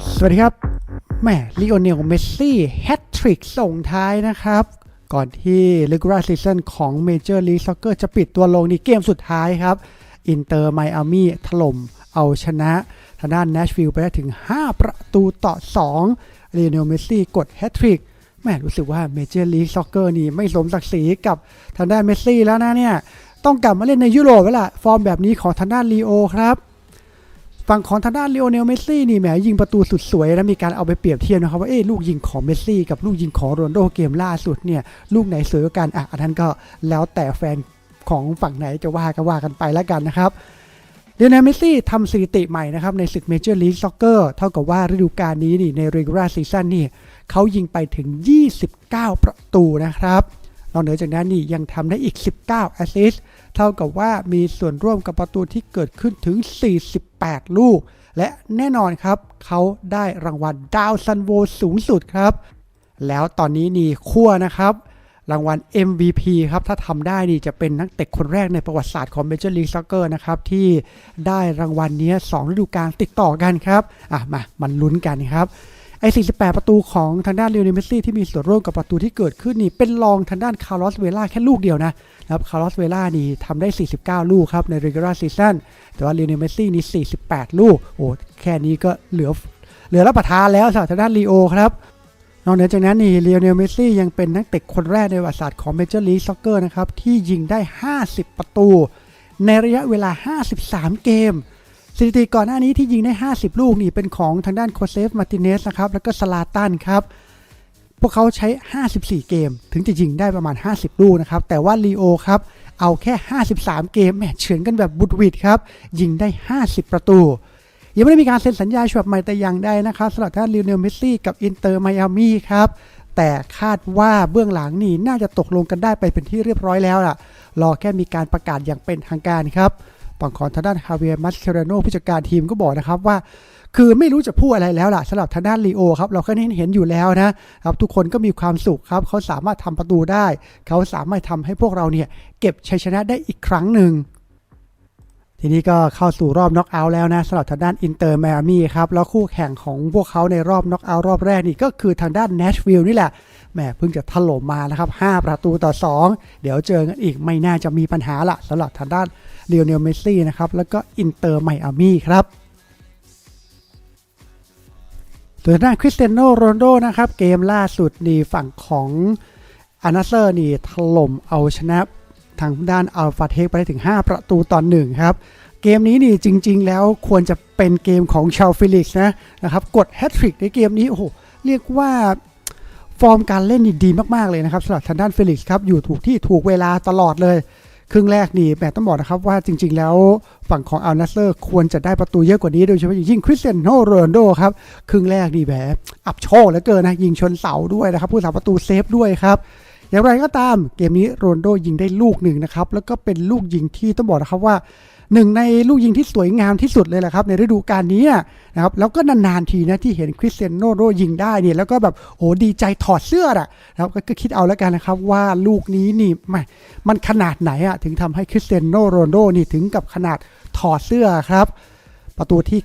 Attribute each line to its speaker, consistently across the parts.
Speaker 1: สวัสดีครับแม่ลีโอเนลเมสซี่แฮตทริกส่งท้ายนะครับ ก่อนที่ regular season ของ Major League Soccer จะปิดตัวลงในเกมสุดท้ายครับ อินเตอร์ไมอามี่ถล่มเอาชนะทางด้าน Nashville ไปได้ถึง 5 ประตูต่อ2ลีโอเนลเมสซี่กดแฮตทริกแม่รู้สึกว่า Major League Soccer นี่ไม่สมศักดิ์ศรีกับทางด้านเมสซี่แล้วนะเนี่ยต้องกลับมาเล่นในยุโรปแล้วล่ะฟอร์มแบบนี้ของทางด้านลีโอครับ ฝั่งของทางด้านเลโอเนลเมสซี่นี่แหมยิงประตูสุดสวยนะมีการเอาไปเปรียบเทียบนะครับว่าเอ๊ลูกยิงของเมสซี่กับลูกยิงของโรนโดเกมล่าสุดเนี่ยลูกไหนสวยกว่ากันอะอันนั้นก็แล้วแต่แฟนของฝั่งไหนจะว่าก็ว่ากันไปแล้วกันนะครับเลโอเนลเมสซี่ทำสถิติใหม่นะครับในศึกเมเจอร์ลีกซ็อกเกอร์เท่ากับว่าฤดูกาลนี้นี่ใน regular season นี่เขายิงไปถึง 29 ประตูนะครับนอกเหนือจากนั้นนี่ยังทำได้อีก 19 แอสซิสต์ เท่ากับว่ามีส่วนร่วมกับประตูที่เกิดขึ้นถึง 48 ลูก และแน่นอนครับ เขาได้รางวัลดาวซันโวสูงสุดครับ แล้วตอนนี้นี่ขั้วนะครับ รางวัล MVP ครับ ถ้าทำได้นี่จะเป็นนักเตะคนแรกในประวัติศาสตร์ของ Major League Soccer นะครับ ที่ได้รางวัลนี้2ฤดูกาลติดต่อกันครับ อะมามันลุ้นกันครับ ไอ้48 ประตูของทางด้านเลโอเนลเมสซี่ที่มีส่วนร่วมกับประตูที่เกิดขึ้นนี่เป็นรองทางด้านคาร์ลอสเวล่าแค่ลูกเดียวนะครับคาร์ลอสเวล่านี่ทำได้ 49 ลูกครับใน regular season แต่ว่าเลโอเนลเมสซี่นี่48 ลูกโอ้แค่นี้ก็เหลือเหลือรับประทานแล้วสำหรับทางด้านลีโอครับนอกเหนือจากนั้นนี่เลโอเนลเมสซี่ยังเป็นนักเตะคนแรกในประวัติศาสตร์ของ Major League Soccer นะครับที่ยิงได้ 50 ประตู ในระยะเวลา 53 เกม สถิติก่อนหน้านี้ที่ยิงได้ 50 ลูกนี่เป็นของทางด้านโคเซฟมาร์ติเนสนะครับแล้วก็สลาตันครับพวกเขาใช้ 54 เกม ถึงจะยิงได้ประมาณ 50 ลูกนะครับ แต่ว่าลีโอครับ เอาแค่ 53 เกมแหมเฉือนกันแบบบุดวิดครับ ยิงได้ 50 ประตู ยังไม่ได้มีการเซ็นสัญญาฉบับใหม่แต่อย่างใดนะครับสำหรับท่านลิโอเนลเมสซี่กับอินเตอร์ไมอามี่ครับ แต่คาดว่าเบื้องหลังนี่น่าจะตกลงกันได้ไปเป็นที่เรียบร้อยแล้วล่ะ รอแค่มีการประกาศอย่างเป็นทางการครับ ฝั่งของทางด้านฮาเวียร์มัสเคเรโนผู้จัดการทีมก็บอกนะครับว่า คือไม่รู้จะพูดอะไรแล้วล่ะสำหรับทางด้านลีโอครับเราก็เห็นเห็นอยู่แล้วนะครับทุกคนก็มีความสุขครับเขาสามารถทำประตูได้ เขาสามารถทำให้พวกเราเนี่ยเก็บชัยชนะได้อีกครั้งหนึ่งทีนี้ก็เข้าสู่รอบน็อกเอาท์แล้วนะสำหรับทางด้านอินเตอร์ i ม m มี่ครับ แล้วคู่แข่งของพวกเขาในรอบน็อกเอาท์รอบแรกนี่ก็คือทางด้าน Nashville นี่แหละ แหมเพิ่งจะถล่มมานะครับ 5 ประตูต่อ 2 เดี๋ยวเจอกันอีกไม่น่าจะมีปัญหาละสำหรับทางด้านเลโอเนลเมสซี่นะครับ แล้วก็อินเตอร์ไมอามี่ครับส่วนทางด้านคริสเตียโนโรนโดนะครับ เกมล่าสุดนี่ฝั่งของอานาเซอร์นี่ถล่มเอาชนะทางด้านอัลฟาเทคไปได้ถึง 5 ประตูต่อหนึ่งครับ เกมนี้นี่จริง ๆ แล้วควรจะเป็นเกมของชาวฟิลิกส์นะนะครับ กดแฮตทริกในเกมนี้ โอ้โห เรียกว่า ฟอร์มการเล่นนี่ดีมากๆเลยนะครับสำหรับทางด้านฟิลิกส์ครับอยู่ถูกที่ถูกเวลาตลอดเลย ครึ่งแรกนี่แหมต้องบอกนะครับว่าจริง ๆ แล้วฝั่งของอัลนัสเซอร์ควรจะได้ประตูเยอะกว่านี้โดยเฉพาะอย่างยิ่งคริสเตียโนโรนโดครับครึ่งแรกนี่แหมอับโชคเหลือเกินนะยิงชนเสาด้วยนะครับผู้สาประตูเซฟด้วยครับอย่างไรก็ตามเกมนี้โรนโดยิงได้ลูกหนึ่งนะครับแล้วก็เป็นลูกยิงที่ต้องบอกนะครับว่า หนึ่งในลูกยิงที่สวยงามที่สุดเลยแหละครับในฤดูกาลนี้นะครับแล้วก็นานๆทีนะที่เห็นคริสเตียโนโรยิงได้เนี่ยแล้วก็แบบโอ้ดีใจถอดเสื้ออะนะครับก็คิดเอาแล้วกันนะครับว่าลูกนี้นี่ไม่มันขนาดไหนอะถึงทำให้คริสเตียโนโรนโดนี่ถึงกับขนาดถอดเสื้อครับ ประตูที่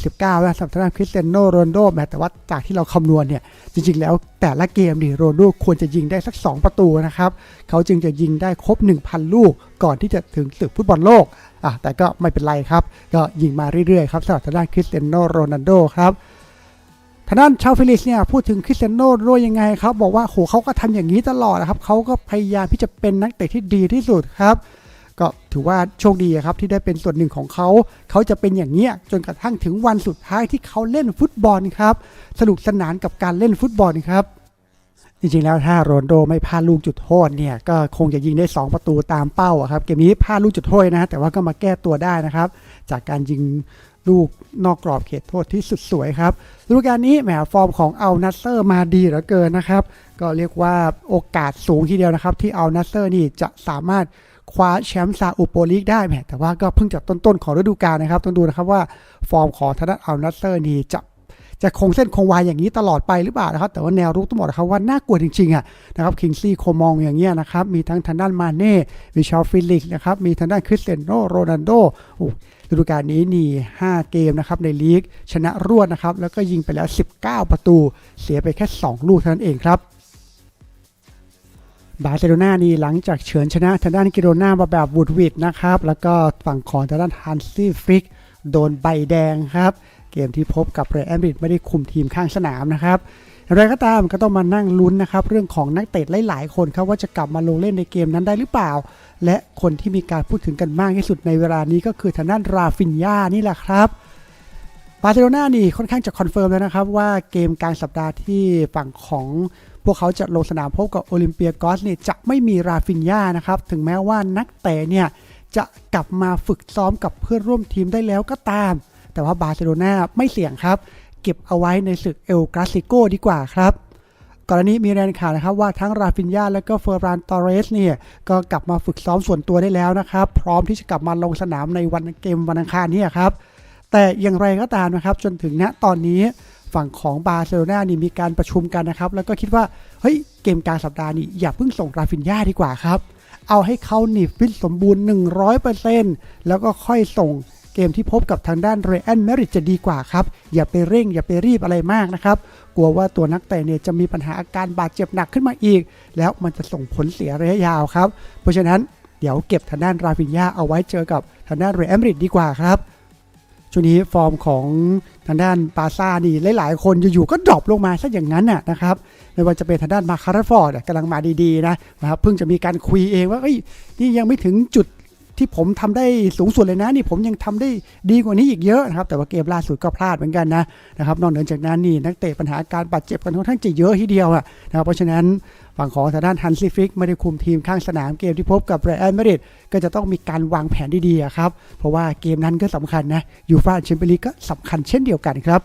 Speaker 1: 949นะสำหรับทางด้านคริสเตียโนโรนลโดแม้แต่ว่าจากที่เราคำนวณเนี่ย จริง ๆ แล้วแต่ละเกมนี่โรนลโดควรจะยิงได้สัก 2 ประตูนะครับ เขาจึงจะยิงได้ครบ 1,000 ลูกก่อนที่จะถึงศึกฟุตบอลโลกอะแต่ก็ไม่เป็นไรครับ ก็ยิงมาเรื่อย ๆ ครับสำหรับทางด้านคริสเตียโนโรนัลโดครับทางด้านชาวฟิลิสเนี่ยพูดถึงคริสเตียโนโรนัลโดยังไงครับ บอกว่าโหเขาก็ทำอย่างนี้ตลอดนะครับเขาก็พยายามที่จะเป็นนักเตะที่ดีที่สุดครับ ก็ถือว่าโชคดีครับที่ได้เป็นส่วนหนึ่งของเขา เขาจะเป็นอย่างเนี้ยจนกระทั่งถึงวันสุดท้ายที่เขาเล่นฟุตบอลครับ สนุกสนานกับการเล่นฟุตบอลครับจริงๆแล้วถ้าโรนโดไม่พลาดลูกจุดโทษเนี่ยก็คงจะยิงได้ 2 ประตูตามเป้าครับเกมนี้พลาดลูกจุดโทษนะ แต่ว่าก็มาแก้ตัวได้นะครับ จากการยิงลูกนอกกรอบเขตโทษที่สุดสวยครับฤดูกาลนี้แหมฟอร์มของเอัลนัสเซอร์มาดีเหลือเกินนะครับ ก็เรียกว่าโอกาสสูงทีเดียวนะครับ ที่เอัลนัสเซอร์นี่จะสามารถ คว้าแชมป์ซาอุโปลีกได้แหมแต่ว่าก็เพิ่งจากต้นๆของฤดูกาลนะครับ ต้องดูนะครับว่าฟอร์มของทางด้านอัลนัสเซอร์นี่จะจะคงเส้นคงวายอย่างนี้ตลอดไปหรือเปล่านะครับ แต่ว่าแนวรุกต้องบอกนะครับว่าน่ากลัวจริงๆอะนะครับคิงซี่โคมองอย่างเงี้ยนะครับ มีทั้งทางด้านมาเน่มีชาลฟิลิกนะครับ มีทางด้านคริสเตียโนโรนัลโดโอ้ฤดูกาลนี้นี่ 5 เกมนะครับในลีกชนะรวดนะครับ แล้วก็ยิงไปแล้ว 19 ประตู เสียไปแค่ 2 ลูกเท่านั้นเองครับ บาร์เซโลนานี่หลังจากเฉือนชนะทางด้านกิโรนามาแบบบุดวิดนะครับ แล้วก็ฝั่งของทางด้านฮันซี่ฟิก โดนใบแดงครับ เกมที่พบกับเรอัลมาดริดไม่ได้คุมทีมข้างสนามนะครับอย่างไรก็ตามก็ต้องมานั่งลุ้นนะครับ เรื่องของนักเตะหลาย ๆ คนครับว่าจะกลับมาลงเล่นในเกมนั้นได้หรือเปล่า และคนที่มีการพูดถึงกันมากที่สุดในเวลานี้ก็คือทางด้านราฟินยานี่แหละครับบาร์เซโลนานี่ค่อนข้างจะคอนเฟิร์มแล้วนะครับว่าเกมกลางสัปดาห์ที่ฝั่งของ พวกเขาจะลงสนามพบกับโอลิมเปียกอสเนี่ยจะไม่มีราฟินยานะครับถึงแม้ว่านักเตะเนี่ยจะกลับมาฝึกซ้อมกับเพื่อนร่วมทีมได้แล้วก็ตาม แต่ว่าบาร์เซโลนาไม่เสี่ยงครับ เก็บเอาไว้ในศึกเอลกราซิโกดีกว่าครับก่อนหน้านี้มีรายงานข่าวนะครับว่าทั้งราฟินยาและก็เฟอร์รานตอเรสเนี่ยก็กลับมาฝึกซ้อมส่วนตัวได้แล้วนะครับ พร้อมที่จะกลับมาลงสนามในวันเกมวันอังคารนี้ครับแต่อย่างไรก็ตามนะครับจนถึงณตอนนี้ ฝั่งของบาร์เซโลนานี่มีการประชุมกันนะครับ แล้วก็คิดว่า เฮ้ย เกมกลางสัปดาห์นี้อย่าเพิ่งส่งราฟินยาดีกว่าครับ เอาให้เขาหนีฟิตสมบูรณ์ 100%แล้วก็ค่อยส่งเกมที่พบกับทางด้านเรอัลมริดจะดีกว่าครับ อย่าไปเร่ง อย่าไปรีบอะไรมากนะครับ กลัวว่าตัวนักเตะเนี่ยจะมีปัญหาอาการบาดเจ็บหนักขึ้นมาอีก แล้วมันจะส่งผลเสียระยะยาวครับ เพราะฉะนั้นเดี๋ยวเก็บทางด้านราฟินยาเอาไว้เจอกับทางด้านเรอัลมริดดีกว่าครับ ช่วงนี้ฟอร์มของทางด้านปาซ่านี่หลาย ๆ คนอยู่ๆก็ดรอปลงมาซะอย่างนั้นน่ะนะครับไม่ว่าจะเป็นทางด้านมาคาร์ฟอร์ดกำลังมาดี ๆ นะนะครับเพิ่งจะมีการคุยเองว่าเอ้ยนี่ยังไม่ถึงจุด ที่ผมทำได้สูงสุดเลยนะนี่ผมยังทำได้ดีกว่านี้อีกเยอะนะครับแต่ว่าเกมล่าสุดก็พลาดเหมือนกันนะนะครับนอกเหนือจากนั้นนี่นักเตะปัญหาการบาดเจ็บกันค่อนข้างจะเยอะทีเดียวอะนะครับเพราะฉะนั้นฝั่งของทางด้านฮันซีฟิกไม่ได้คุมทีมข้างสนามเกมที่พบกับเรอัลมาดริดก็จะต้องมีการวางแผนดีๆครับเพราะว่าเกมนั้นก็สำคัญนะยูฟ่าแชมเปี้ยนลีกก็สำคัญเช่นเดียวกันครับ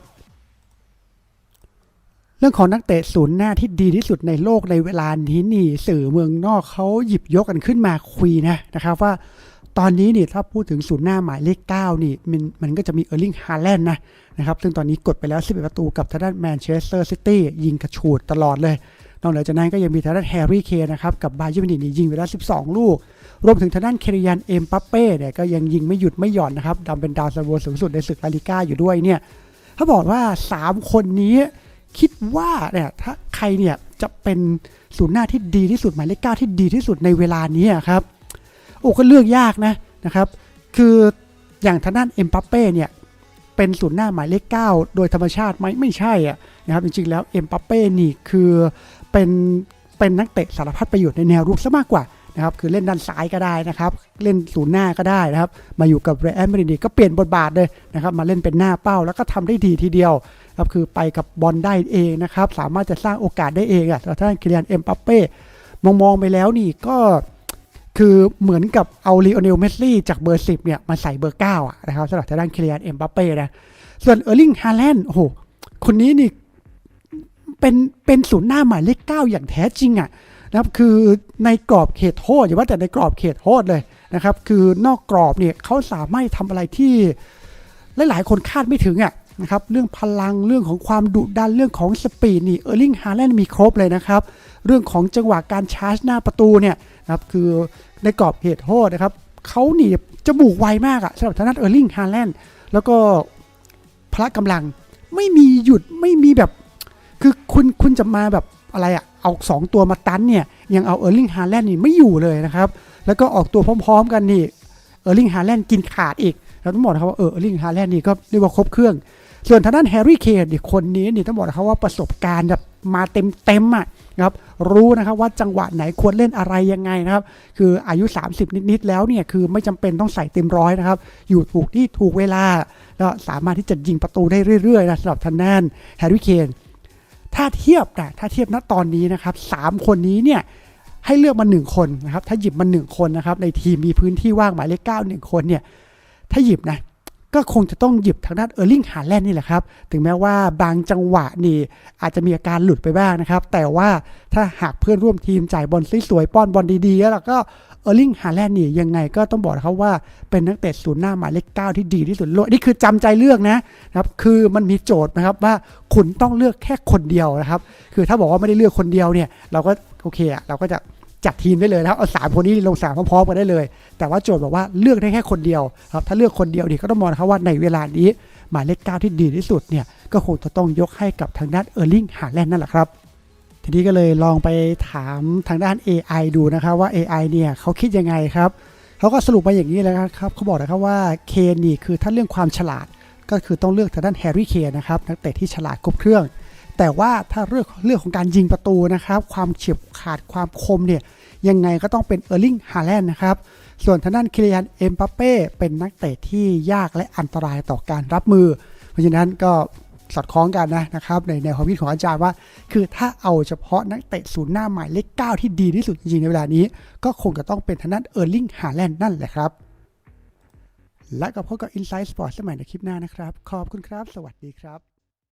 Speaker 1: เรื่องของนักเตะศูนย์หน้าที่ดีที่สุดในโลกในเวลานี้นี่สื่อเมืองนอกเขาหยิบยกกันขึ้นมาคุยนะนะครับว่า ตอนนี้นี่ถ้าพูดถึงศูนย์หน้าหมายเลข 9 นี่มันมันก็จะมีเออร์ลิงฮาแลนด์นะนะครับ ซึ่งตอนนี้กดไปแล้ว 11 ประตูกับทางด้านแมนเชสเตอร์ซิตี้ยิงกระฉูดตลอดเลย นอกเหนือจากนั้นก็ยังมีทางด้านแฮร์รี่เคนนะครับกับบาเยอร์มินินี่ยิงไปแล้ว 12 ลูก รวมถึงทางด้านเคริยันเอ็มปัปเป้เนี่ยก็ยังยิงไม่หยุดไม่หย่อนนะครับดำเป็นดาวซันโวสูงสุดในศึกลาลิก้าอยู่ด้วยเนี่ยถ้าบอกว่า 3 คนนี้คิดว่าเนี่ยถ้าใครเนี่ยจะเป็นศูนย์หน้าที่ดีที่สุดหมายเลขเก้าที่ดีที่สุดในเวลานี้ครับ โอ้ก็เลือกยากนะนะครับ คืออย่างทางด้านเอ็มปัปเป้เนี่ยเป็นศูนย์หน้าหมายเลขเก้าโดยธรรมชาติไหมไม่ใช่อะนะครับจริงๆแล้วเอ็มปัปเป้นี่คือเป็นเป็นนักเตะสารพัดประโยชน์ในแนวรุกซะมากกว่านะครับคือเล่นด้านซ้ายก็ได้นะครับเล่นศูนย์หน้าก็ได้นะครับมาอยู่กับเรอัลมาดริดก็เปลี่ยนบทบาทเลยนะครับมาเล่นเป็นหน้าเป้าแล้วก็ทำได้ดีทีเดียวครับคือไปกับบอลได้เองนะครับสามารถจะสร้างโอกาสได้เองอะแต่ถ้าคิเลียนเอ็มปัปเป้มองมองไปแล้วนี่ก็ คือเหมือนกับเอาลีโอเนลเมสซี่จากเบอร์ 10 เนี่ย มาใส่เบอร์ 9 อะนะครับสำหรับทางด้านเคลียนเอ็มปัปเป้นะ ส่วนเออร์ลิงฮาแลนด์โอ้โห คนนี้นี่ เป็นเป็นศูนย์หน้าหมายเลข 9 อย่างแท้จริงอะนะครับคือในกรอบเขตโทษอย่าว่าแต่ในกรอบเขตโทษเลยนะครับ คือนอกกรอบเนี่ยเขาสามารถทำอะไรที่หลาย ๆ คนคาดไม่ถึงอะนะครับเรื่องพลังเรื่องของความดุดันเรื่องของสปีดนี่เออร์ลิงฮาแลนด์มีครบเลยนะครับ เรื่องของจังหวะการชาร์จหน้าประตูเนี่ย นะครับคือในกรอบเหตุโทษนะครับเขาหนีจมูกไวมากอะสำหรับทางด้านเออร์ลิงฮาแลนด์แล้วก็พละกำลังไม่มีหยุดไม่มีแบบ คือคุณคุณจะมาแบบอะไรอะเอา2ตัวมาตันเนี่ยยังเอาเออร์ลิงฮาแลนด์นี่ไม่อยู่เลยนะครับ แล้วก็ออกตัวพร้อม ๆ กันนี่เออร์ลิงฮาแลนด์กินขาดอีกเราต้องบอกนะครับว่าเออร์ลิงฮาแลนด์นี่ก็เรียกว่าครบเครื่อง ส่วนทางด้านแฮร์รี่เคนอีกคนนี้นี่ต้องบอกนะครับว่าประสบการณ์แบบมาเต็มเต็มๆอะ นะครับรู้นะครับว่าจังหวะไหนควรเล่นอะไรยังไงนะครับ คืออายุ 30 นิดๆแล้วเนี่ยคือไม่จำเป็นต้องใส่เต็มร้อยนะครับ อยู่ถูกที่ถูกเวลาก็สามารถที่จะยิงประตูได้เรื่อยๆนะสำหรับทางด้านแฮร์รี่เคนถ้าเทียบนะถ้าเทียบณตอนนี้นะครับสามคนนี้เนี่ยให้เลือกมาหนึ่งคนนะครับ ถ้าหยิบมาหนึ่งคนนะครับ ในทีมมีพื้นที่ว่างหมายเลขเก้าหนึ่งคนเนี่ย ถ้าหยิบนะ ก็คงจะต้องหยิบทางด้านเออร์ลิงฮาแลนด์นี่แหละครับ ถึงแม้ว่าบางจังหวะนี่อาจจะมีอาการหลุดไปบ้างนะครับ แต่ว่าถ้าหากเพื่อนร่วมทีมจ่ายบอลสวยๆป้อนบอลดีๆ แล้วก็เออร์ลิงฮาแลนด์นี่ยังไงก็ต้องบอกนะครับว่าเป็นนักเตะศูนย์หน้าหมายเลขเก้าที่ดีที่สุดโลกนี่คือจำใจเลือกนะครับ คือมันมีโจทย์นะครับว่าคุณต้องเลือกแค่คนเดียวนะครับ คือถ้าบอกว่าไม่ได้เลือกคนเดียวเนี่ย เราก็โอเคอะเราก็จะ จัดทีมได้เลยนะครับเอาสามคนนี้ลงสามพร้อมๆกันได้เลย แต่ว่าโจทย์บอกว่าเลือกได้แค่คนเดียวครับถ้าเลือกคนเดียวนี่ก็ต้องมองนะครับว่าในเวลานี้หมายเลขเก้าที่ดีที่สุดเนี่ยก็คงจะต้องยกให้กับทางด้านเออร์ลิงฮาแลนด์นั่นแหละครับทีนี้ก็เลยลองไปถามทางด้าน AI ดูนะครับว่า AI เนี่ยเขาคิดยังไงครับเขาก็สรุปมาอย่างนี้เลยนะครับเขาบอกนะครับว่าเคนนี่คือถ้าเรื่องความฉลาด ก็คือต้องเลือกทางด้านแฮร์รี่เคนนะครับนักเตะที่ฉลาดครบเครื่อง แต่ว่าถ้าเรื่องเรื่องของการยิงประตูนะครับ ความเฉียบขาดความคมเนี่ยยังไงก็ต้องเป็นเออร์ลิงฮาแลนด์นะครับ ส่วนทางด้านคิริยันเอ็มบัปเป้เป็นนักเตะที่ยากและอันตรายต่อการรับมือ เพราะฉะนั้นก็สอดคล้องกันนะนะครับในในความคิดของอาจารย์ว่า คือถ้าเอาเฉพาะนักเตะศูนย์หน้าหมายเลข9ที่ดีที่สุดจริงๆในเวลานี้ ก็คงจะต้องเป็นทางด้านเออร์ลิงฮาแลนด์นั่นแหละครับ และก็พบกับ Inside Sport สมัยในคลิปหน้านะครับ ขอบคุณครับ สวัสดีครับ